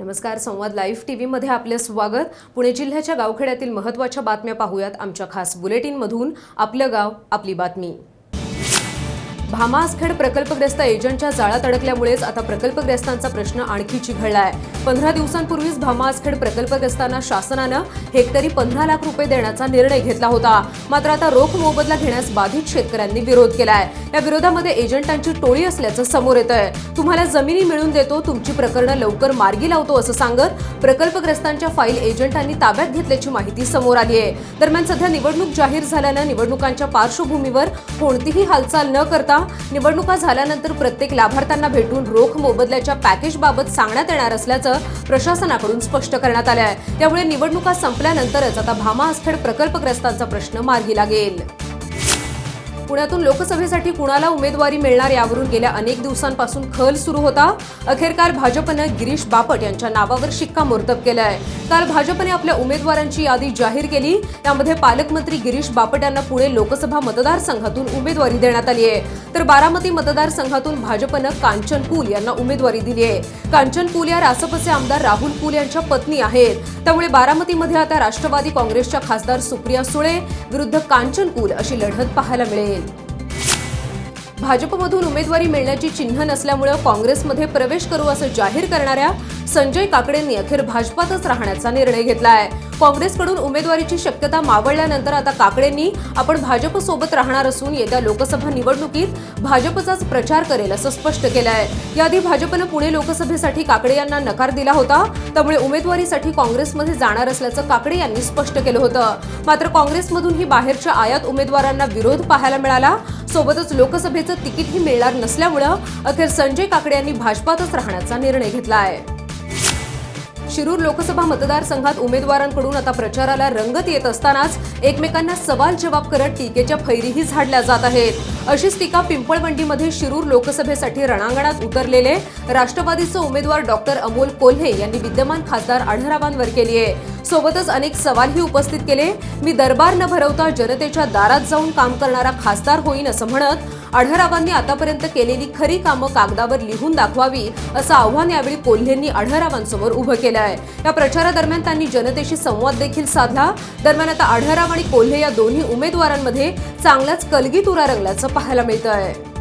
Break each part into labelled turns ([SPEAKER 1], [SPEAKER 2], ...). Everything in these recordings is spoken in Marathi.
[SPEAKER 1] नमस्कार संवाद लाईव्ह टी व्हीमध्ये आपले स्वागत. पुणे जिल्ह्याच्या गावखेड्यातील महत्त्वाच्या बातम्या पाहूयात आमच्या खास बुलेटिनमधून. आपलं गाव आपली बातमी. भामासखेड प्रकल्पग्रस्त एजंटच्या जाळ्यात अडकल्यामुळेच आता प्रकल्पग्रस्तांचा प्रश्न आणखी आहे पंधरा दिवसांपूर्वीच भामासखेड प्रकल्पग्रस्तांना शासनानं हेक्टरी पंधरा लाख रुपये देण्याचा निर्णय घेतला होता. मात्र आता रोख मोबदला घेण्यास बाधित शेतकऱ्यांनी विरोध केलाय. या विरोधामध्ये एजंटांची टोळी असल्याचं समोर येत आहे तुम्हाला जमिनी मिळून देतो तुमची प्रकरणं लवकर मार्गी लावतो असं सांगत प्रकल्पग्रस्तांच्या फाईल एजंटांनी ताब्यात घेतल्याची माहिती समोर आली आहे दरम्यान सध्या निवडणूक जाहीर झाल्यानं निवडणुकांच्या पार्श्वभूमीवर कोणतीही हालचाल न करता निवडणुका झाल्यानंतर प्रत्येक लाभार्थ्यांना भेटून रोख मोबदल्याच्या पॅकेजबाबत सांगण्यात येणार असल्याचं प्रशासनाकडून स्पष्ट करण्यात आलं आहे. त्यामुळे निवडणुका संपल्यानंतरच आता भामा आसखेड प्रकल्पग्रस्तांचा प्रश्न मार्गी लागेल. पुण्यातून लोकसभेसाठी कुणाला उमेदवारी मिळणार यावरून गेल्या अनेक दिवसांपासून खल सुरू होता. अखेरकार भाजपनं गिरीश बापट यांच्या नावावर शिक्कामोर्तब केलं आहे काल भाजपने आपल्या उमेदवारांची यादी जाहीर केली. त्यामध्ये पालकमंत्री गिरीश बापट यांना पुणे लोकसभा मतदारसंघातून उमेदवारी देण्यात आली आहे. तर बारामती मतदारसंघातून भाजपनं कांचन कुल यांना उमेदवारी दिली आहे. कांचन कुल या रासपचे आमदार राहुल कुल यांच्या पत्नी आहेत. त्यामुळे बारामतीमध्ये आता राष्ट्रवादी काँग्रेसच्या खासदार सुप्रिया सुळे विरुद्ध कांचन कुल अशी लढत पाहायला मिळेल. भाजपमधून उमेदवारी मिळण्याची चिन्ह नसल्यामुळं काँग्रेसमध्ये प्रवेश करू असं जाहीर करणाऱ्या संजय काकडेंनी अखेर भाजपातच राहण्याचा निर्णय घेतला आहे काँग्रेसकडून उमेदवारीची शक्यता मावळल्यानंतर आता काकडेंनी आपण भाजपसोबत राहणार असून येत्या लोकसभा निवडणुकीत भाजपचाच प्रचार करेल असं स्पष्ट केलं आहे याआधी भाजपनं पुणे लोकसभेसाठी काकडे यांना नकार दिला होता. त्यामुळे उमेदवारीसाठी काँग्रेसमध्ये जाणार असल्याचं काकडे यांनी स्पष्ट केलं होतं. मात्र काँग्रेसमधूनही बाहेरच्या आयात उमेदवारांना विरोध पाहायला मिळाला. सोबतच लोकसभेचं तिकीटही मिळणार नसल्यामुळं अखेर संजय काकडे यांनी भाजपातच राहण्याचा निर्णय घेतला आहे शिरूर लोकसभा मतदारसंघात उमेदवारांकडून आता प्रचाराला रंगत येत असतानाच एकमेकांना सवाल जवाब करत टीकेच्या फैरीही झाडल्या जात आहेत. अशीच टीका पिंपळवंडीमध्ये शिरूर लोकसभेसाठी रणांगणात उतरलेले राष्ट्रवादीचे उमेदवार डॉक्टर अमोल कोल्हे यांनी विद्यमान खासदार आढरावांवर केली आहे. सोबतच अनेक सवालही उपस्थित केले. मी दरबार न भरवता जनतेच्या दारात जाऊन काम करणारा खासदार होईन असं म्हणत आढळरावांनी आतापर्यंत केलेली खरी कामं कागदावर लिहून दाखवावी असं आव्हान यावेळी कोल्हेंनी आढळरावांसमोर उभं केलं आहे या प्रचारादरम्यान त्यांनी जनतेशी संवाद देखील साधला. दरम्यान आता आढळराव आणि कोल्हे या दोन्ही उमेदवारांमध्ये चांगलाच कलगीतुरा रंगल्याचं पाहायला मिळतं आहे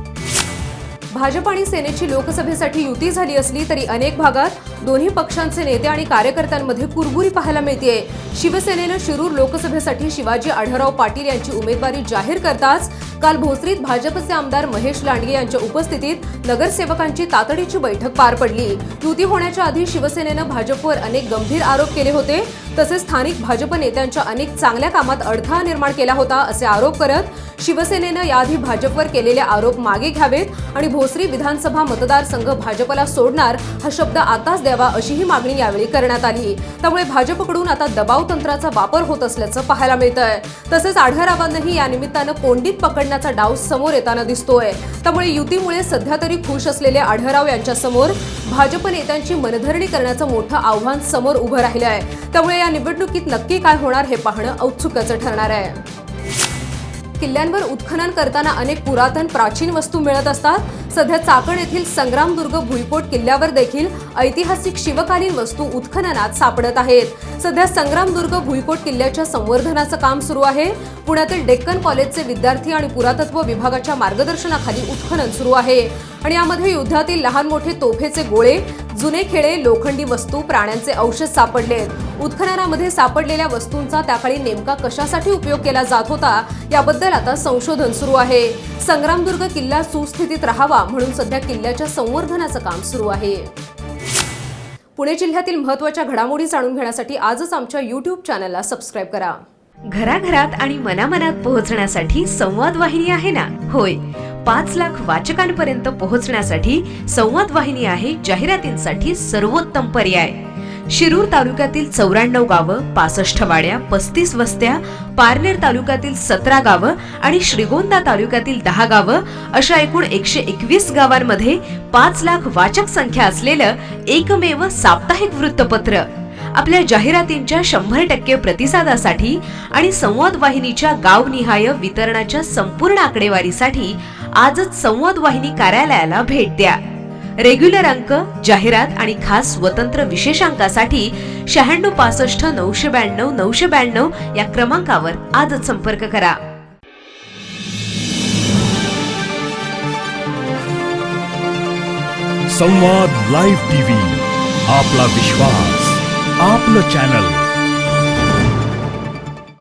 [SPEAKER 1] भाजप आणि सेनेची लोकसभेसाठी युती झाली असली तरी अनेक भागात दोन्ही पक्षांचे नेते आणि कार्यकर्त्यांमध्ये कुरबुरी पाहायला मिळतेय. शिवसेनेनं शिरूर लोकसभेसाठी शिवाजी आढळराव पाटील यांची उमेदवारी जाहीर करताच काल भोसरीत भाजपचे आमदार महेश लांडगे यांच्या उपस्थितीत नगरसेवकांची तातडीची बैठक पार पडली. युती होण्याच्या आधी शिवसेनेनं भाजपवर अनेक गंभीर आरोप केले होते. तसेच स्थानिक भाजप नेत्यांच्या अनेक चांगल्या कामात अडथळा निर्माण केला होता असे आरोप करत शिवसेनेनं याआधी भाजपवर केलेले आरोप मागे घ्यावेत आणि भोसरी विधानसभा मतदारसंघ भाजपला सोडणार हा शब्द आताच द्यावा अशीही मागणी यावेळी करण्यात आली. त्यामुळे भाजपकडून आता दबाव तंत्राचा वापर होत असल्याचं पाहायला मिळतंय. तसेच आढळरावांनाही या निमित्तानं कोंडीत पकडण्याचा डाव समोर येताना दिसतोय. त्यामुळे युतीमुळे सध्या तरी खुश असलेले आढळराव यांच्यासमोर भाजप नेत्यांची मनधरणी करण्याचं मोठं आव्हान समोर उभं राहिलं आहे त्यामुळे या निवडणुकीत नक्की काय होणार हे पाहणं औत्सुक्याचं ठरणार आहे. किल्ल्यांवर उत्खनन करताना अनेक पुरातन प्राचीन वस्तू मिळत असतात. सध्या चाकण येथील संग्रामदुर्ग भुईकोट किल्ल्यावर देखील ऐतिहासिक शिवकालीन वस्तू उत्खननात सापडत आहेत. सध्या संग्रामदुर्ग भुईकोट किल्ल्याच्या संवर्धनाचं काम सुरू आहे. पुण्यातील डेक्कन कॉलेजचे विद्यार्थी आणि पुरातत्व विभागाच्या मार्गदर्शनाखाली उत्खनन सुरू आहे. आणि यामध्ये युद्धातील लहान मोठे तोफेचे गोळे जुने खेळे लोखंडी वस्तू प्राण्यांचे अवशेष सापडलेत उत्खननामध्ये सापडलेल्या वस्तूंचा त्याकाळी नेमका कशासाठी उपयोग केला जात होता याबद्दल आता संशोधन सुरू आहे. संग्रामदुर्ग किल्ला सुस्थितीत राहावा म्हणून सध्या किल्ल्याच्या संवर्धनाचं काम सुरू आहे. पुणे जिल्ह्यातील महत्त्वाच्या घडामोडी जाणून घेण्यासाठी आजच आमच्या यूट्यूब चॅनलला सबस्क्राईब करा.
[SPEAKER 2] घराघरात आणि मनामनात पोहोचण्यासाठी संवाद वाहिनी आहे ना? होय. पाच लाख वाचकांपर्यंत पोहोचण्यासाठी संवाद वाहिनी आहे जाहिरातींसाठी सर्वोत्तम पर्याय. शिरूर तालुक्यातील चौऱ्याण्णव गावं पासष्ट वाड्या पस्तीस वस्त्या पारनेर तालुक्यातील सतरा गावं आणि श्रीगोंदा तालुक्यातील दहा गावं अशा एकूण एकशे एकवीस गावांमध्ये पाच लाख वाचक संख्या असलेलं एकमेव साप्ताहिक वृत्तपत्र. आपल्या जाहिरातींच्या शंभर टक्के प्रतिसादासाठी आणि संवाद वाहिनीच्या गावनिहाय वितरणाच्या संपूर्ण आकडेवारीसाठी आजच संवाद वाहिनी कार्यालयाला भेट द्या. रेग्युलर अंक जाहिरात आणि खास स्वतंत्र विशेषांकासाठी शहाण्णव पासष्ट नऊशे ब्याण्णव नऊशे ब्याण्णव या क्रमांकावर आजच संपर्क करा.
[SPEAKER 3] संवाद लाईव्ह टीव्ही आपला विश्वास आपलं चॅनल.